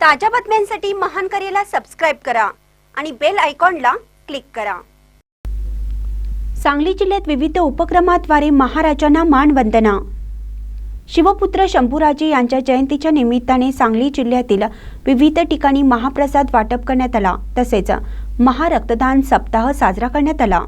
ताज्या बातम्यांसाठी महान करेला सबस्क्राईब करा आणि बेल आयकॉनला क्लिक करा. सांगली जिल्ह्यात विविध उपक्रमाद्वारे महाराजांना मानवंदना शिवपुत्र शंभूराजे यांच्या जयंतीच्या निमित्ताने सांगली जिल्ह्यातील विविध ठिकाणी महाप्रसाद वाटप करण्यात आला. तसेच महारक्तदान सप्ताह साजरा करण्यात आला.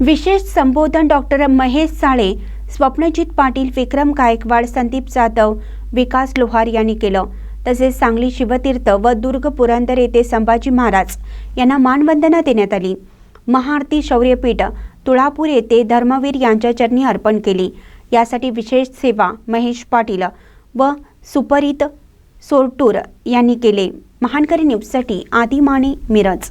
विशेष संबोधन डॉक्टर महेश साळे स्वप्नजित पाटील विक्रम गायकवाड संदीप जाधव विकास लोहार यांनी केलं. तसेच सांगली शिवतीर्थ व दुर्ग पुरंदर येथे संभाजी महाराज यांना मानवंदना देण्यात आली. महाआरती शौर्यपीठ तुळापूर येथे धर्मवीर यांच्या चरणी अर्पण केली. यासाठी विशेष सेवा महेश पाटील व सुपरित सोरटूर यांनी केले. महानकरी न्यूजसाठी आदिमाने मिरज.